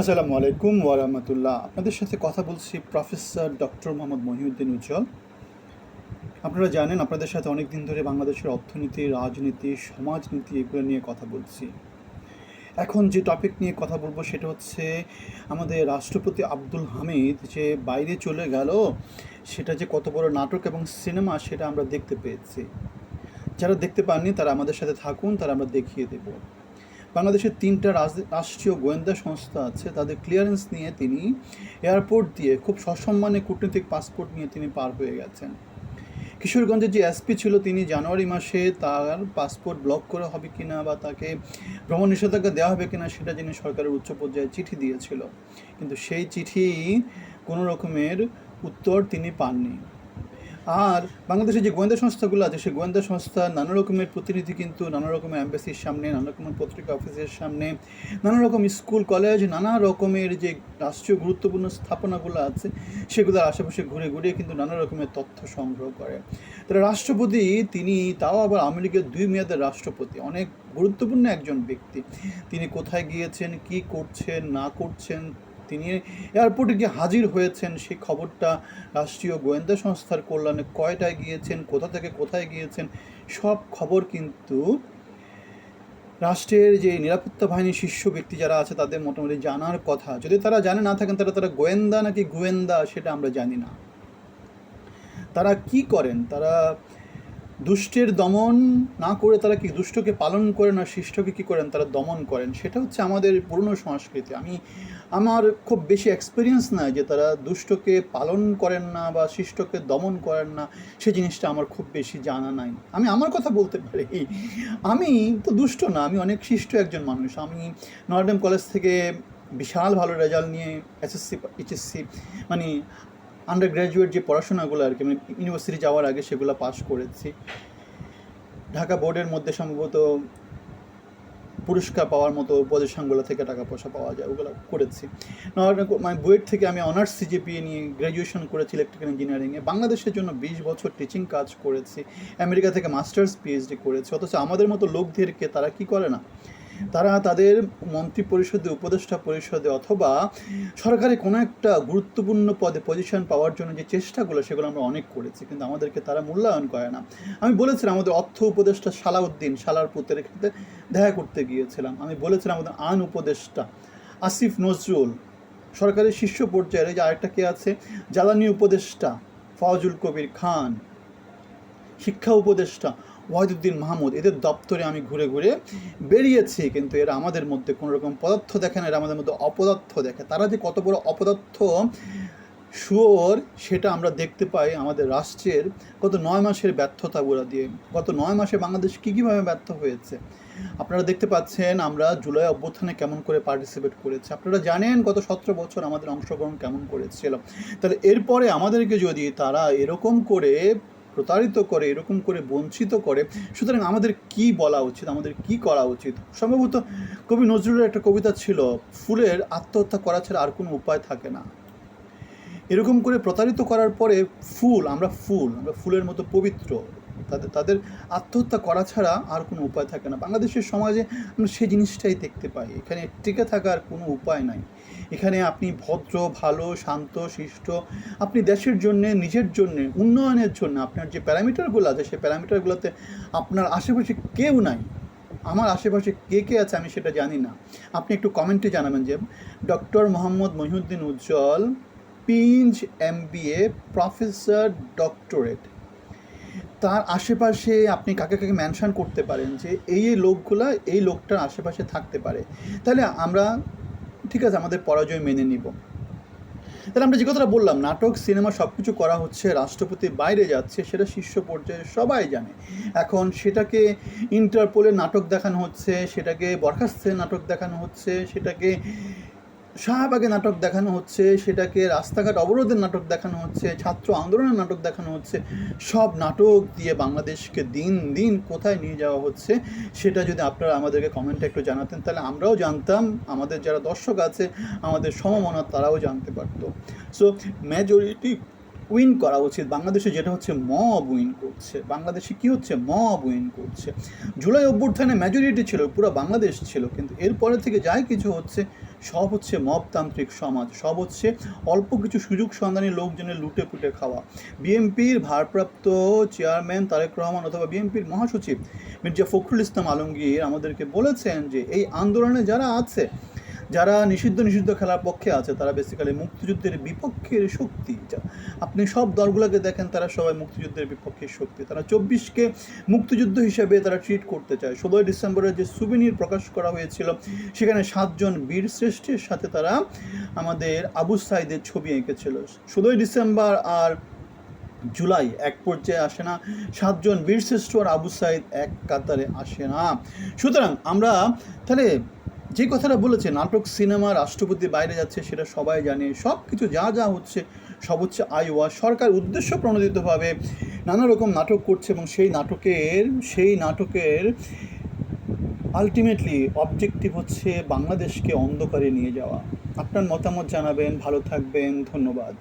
আসসালামু আলাইকুম ওয়ারাহমাতুল্লাহ আপনাদের সাথে কথা বলছি প্রফেসর ডক্টর মোহাম্মদ মহিউদ্দিন উজ্জ্বল। আপনারা জানেন, আপনাদের সাথে অনেক দিন ধরে বাংলাদেশের অর্থনীতি, রাজনীতি, সমাজনীতি এগুলো নিয়ে কথা বলছি। এখন যে টপিক নিয়ে কথা বলব সেটা হচ্ছে আমাদের রাষ্ট্রপতি আব্দুল হামিদ যে বাইরে চলে গেল, সেটা যে কত বড় নাটক এবং সিনেমা সেটা আমরা দেখতে পেয়েছি। যারা দেখতে পাননি তারা আমাদের সাথে থাকুন, তারা আমরা দেখিয়ে দেবো। বাংলাদেশের তিনটা রাষ্ট্রীয় গোয়েন্দা সংস্থা আছে, তাদের ক্লিয়ারেন্স নিয়ে তিনি এয়ারপোর্ট দিয়ে খুব সসম্মানে কূটনৈতিক পাসপোর্ট নিয়ে তিনি পার হয়ে গেছেন। কিশোরগঞ্জের যে এসপি ছিল, তিনি জানুয়ারি মাসে তার পাসপোর্ট ব্লক করা হবে কিনা বা তাকে ভ্রমণ নিষেধাজ্ঞা দেওয়া হবে কিনা, সেটা জেনে সরকারের উচ্চ পর্যায়ে চিঠি দিয়েছিল। কিন্তু সেই চিঠি কোনো রকমের উত্তর তিনি পাননি। আর বাংলাদেশের যে গোয়েন্দা সংস্থাগুলো আছে, সেই গোয়েন্দা সংস্থা নানা রকমের প্রতিনিধি কিন্তু নানা রকমের অ্যাম্বাসির সামনে, নানা রকমের পত্রিকা অফিসের সামনে, নানা রকম স্কুল কলেজ নানা রকমের যে রাষ্ট্রীয় গুরুত্বপূর্ণ স্থাপনাগুলো আছে, সেগুলোর আশেপাশে ঘুরে ঘুরে কিন্তু নানা রকমের তথ্য সংগ্রহ করে। তাহলে রাষ্ট্রপতি, তিনি তাও আবার আমেরিকার দুই মেয়াদের রাষ্ট্রপতি, অনেক গুরুত্বপূর্ণ একজন ব্যক্তি। তিনি কোথায় গিয়েছেন, কি করছেন, না করছেন তিনি এয়ারপোর্টে গিয়ে হাজির হয়েছেন। সেই খবরটা রাষ্ট্রীয় গোয়েন্দা সংস্থার কল্যাণে কয়টায় গিয়েছেন, কোথা থেকে কোথায় গিয়েছেন, সব খবর কিন্তু রাষ্ট্রের যে নিরাপত্তা বাহিনীর শীর্ষ ব্যক্তি যারা আছে তাদের মোটামুটি জানার কথা। যদি তারা জানে না থাকেন, তারা তারা গোয়েন্দা নাকি গোয়েন্দা সেটা আমরা জানি না। তারা কি করেন? তারা দুষ্টের দমন না করে তারা কি দুষ্টকে পালন করেন আর শিষ্টকে কি করেন? তারা দমন করেন। সেটা হচ্ছে আমাদের পুরনো সংস্কৃতি। আমি, আমার খুব বেশি এক্সপিরিয়েন্স নাই যে তারা দুষ্টকে পালন করেন না বা শিষ্টকে দমন করেন না। সে জিনিসটা আমার খুব বেশি জানা নাই। আমি আমার কথা বলতে পারি। আমি তো দুষ্ট না, আমি অনেক শিষ্ট একজন মানুষ। আমি নর্ডেম কলেজ থেকে বিশাল ভালো রেজাল্ট নিয়ে এসএসসি এইচএসসি মানে আন্ডার গ্র্যাজুয়েট যে পড়াশোনাগুলো আর কি মানে ইউনিভার্সিটি যাওয়ার আগে সেগুলো পাশ করেছি। ঢাকা বোর্ডের মধ্যে সম্ভবত পুরস্কার পাওয়ার মতো পজিশনগুলো থেকে টাকা পয়সা পাওয়া যায়, ওগুলো করেছি। মানে বুয়েট থেকে আমি অনার্স সিজিপিএ নিয়ে গ্র্যাজুয়েশন করেছি ইলেকট্রিক্যাল ইঞ্জিনিয়ারিংয়ে বাংলাদেশের জন্য বিশ বছর টিচিং কাজ করেছি। আমেরিকা থেকে মাস্টার্স পিএইচডি করেছি। অথচ আমাদের মতো লোকদেরকে তারা কি করে না? তারা তাদের মন্ত্রী পরিষদে উপদেষ্টা পরিষদে অথবা সরকারি কোনো একটা গুরুত্বপূর্ণ পদে পজিশন পাওয়ার জন্য যে চেষ্টাগুলো, সেগুলো আমরা অনেক করেছি, কিন্তু আমাদেরকে তারা মূল্যায়ন করে না। আমি বলেছিলাম, আমাদের অর্থ উপদেষ্টা সালাউদ্দিন সালার পুতের ক্ষেত্রে দেখা করতে গিয়েছিলাম। আমি বলেছিলাম, আমাদের আন উপদেষ্টা আসিফ নজরুল, সরকারের শীর্ষ পর্যায়ে যে আরেকটা কে আছে, জ্বালানি উপদেষ্টা ফজল কবির খান, শিক্ষা উপদেষ্টা ওয়াহিদুদ্দিন মাহমুদ, এদের দপ্তরে আমি ঘুরে ঘুরে বেরিয়েছি। কিন্তু এরা আমাদের মধ্যে কোনো রকম পদার্থ দেখে না, এরা আমাদের মধ্যে অপদার্থ দেখে। তারা যে কত বড় অপদার্থ শুয়োর, সেটা আমরা দেখতে পাই আমাদের রাষ্ট্রের গত নয় মাসের ব্যর্থতাগুলো দিয়ে। গত নয় মাসে বাংলাদেশ কী, কীভাবে ব্যর্থ হয়েছে? আপনারা দেখতে পাচ্ছেন আমরা জুলাই অভ্যুত্থানে কেমন করে পার্টিসিপেট করেছি। আপনারা জানেন গত সতেরো বছর আমাদের অংশগ্রহণ কেমন করেছিল। তাহলে এরপরে আমাদেরকে যদি তারা এরকম করে প্রতারিত করে, এরকম করে বঞ্চিত করে, সুতরাং আমাদের কি বলা উচিত, আমাদের কি করা উচিত? সম্ভবত কবি নজরুলের একটা কবিতা ছিল, ফুলের আত্মহত্যা করা ছাড়া আর কোনো উপায় থাকে না। এরকম করে প্রতারিত করার পরে ফুল, আমরা ফুল, আমরা ফুলের মতো পবিত্র তাদের তাদের আত্মহত্যা করা ছাড়া আর কোনো উপায় থাকে না। বাংলাদেশের সমাজে আমরা সেই জিনিসটাই দেখতে পাই। এখানে টিকে থাকার কোনো উপায় নাই। এখানে আপনি ভদ্র, ভালো, শান্ত, শিষ্ট, আপনি দেশের জন্য, নিজের জন্য, উন্নয়নের জন্য, আপনার যে প্যারামিটারগুলো আছে, সেই প্যারামিটারগুলোতে আপনার আশেপাশে কেউ নাই। আমার আশেপাশে কে কে আছে আমি সেটা জানি না। আপনি একটু কমেন্টে জানাবেন যে, ডক্টর মোহাম্মদ মহিউদ্দিন উজ্জ্বল, পিঞ্জ এমবিএ, প্রফেসর ডক্টরেট। তার আশেপাশে আপনি কাকে কাকে মেনশন করতে পারেন যে এই এই লোকগুলা এই লোকটার আশেপাশে থাকতে পারে? তাহলে আমরা, ঠিক আছে, আমাদের পরাজয় মেনে নিব। তাহলে আমরা যে কথাটা বললাম, নাটক, সিনেমা সব কিছু করা হচ্ছে, রাষ্ট্রপতি বাইরে যাচ্ছে, সেটা শীর্ষ পর্যায়ে সবাই জানে। এখন সেটাকে ইন্টারপোলের নাটক দেখানো হচ্ছে, সেটাকে বরখাস্তের নাটক দেখানো হচ্ছে, সেটাকে শাহবাগে নাটক দেখানো হচ্ছে, সেটাকে রাস্তাঘাট অবরোধের নাটক দেখানো হচ্ছে, ছাত্র আন্দোলনের নাটক দেখানো হচ্ছে, সব নাটক দিয়ে বাংলাদেশকে দিন দিন কোথায় নিয়ে যাওয়া হচ্ছে, সেটা যদি আপনারা আমাদেরকে কমেন্টে একটু জানাতেন, তাহলে আমরাও জানতাম, আমাদের যারা দর্শক আছে, আমাদের সমমনা তারাও জানতে পারতো। সো মেজরিটি উইন করা উচিত। বাংলাদেশে যেটা হচ্ছে মব উইন করছে। বাংলাদেশে কি হচ্ছে? মব উইন করছে। জুলাই অভ্যুত্থানে মেজরিটি ছিল, পুরো বাংলাদেশ ছিল, কিন্তু এরপরে থেকে যাই কিছু হচ্ছে সব হচ্ছে মবতান্ত্রিক সমাজ, সব হচ্ছে অল্প কিছু সুযোগ সন্ধানী লোকজনের লুটে পুটে খাওয়া। বিএনপির ভারপ্রাপ্ত চেয়ারম্যান তারেক রহমান অথবা বিএনপির মহাসচিব মির্জা ফখরুল ইসলাম আলমগীর আমাদেরকে বলেছেন যে, এই আন্দোলনে যারা আছে যারা নিষিদ্ধ নিষিদ্ধ খেলার পক্ষে আছে, তারা বেসিক্যালি মুক্তিযুদ্ধের বিপক্ষের শক্তি। আপনি সব দলগুলোকে দেখেন, তারা সবাই মুক্তিযুদ্ধের বিপক্ষের শক্তি। তারা চব্বিশকে মুক্তিযুদ্ধ হিসেবে তারা ট্রিট করতে চায়। ষোলোই ডিসেম্বরের যে সুবিনির প্রকাশ করা হয়েছিল, সেখানে সাতজন বীর শ্রেষ্ঠের সাথে তারা আমাদের আবু সাইদের ছবি এঁকেছিল। ষোলোই ডিসেম্বর আর জুলাই এক পর্যায়ে আসে না। সাতজন বীরশ্রেষ্ঠ আর আবু সাইদ এক কাতারে আসে না। সুতরাং আমরা তাহলে যে কথাটা বলেছে নাটক, সিনেমা, রাষ্ট্রপতি বাইরে যাচ্ছে সেটা সবাই জানে সব কিছু যা যা হচ্ছে, সব হচ্ছে আইওয়া। সরকার উদ্দেশ্য প্রণোদিতভাবে নানা রকম নাটক করছে এবং সেই নাটকের সেই নাটকের আলটিমেটলি অবজেক্টিভ হচ্ছে বাংলাদেশকে অন্ধকারে নিয়ে যাওয়া। আপনার মতামত জানাবেন, ভালো থাকবেন, ধন্যবাদ।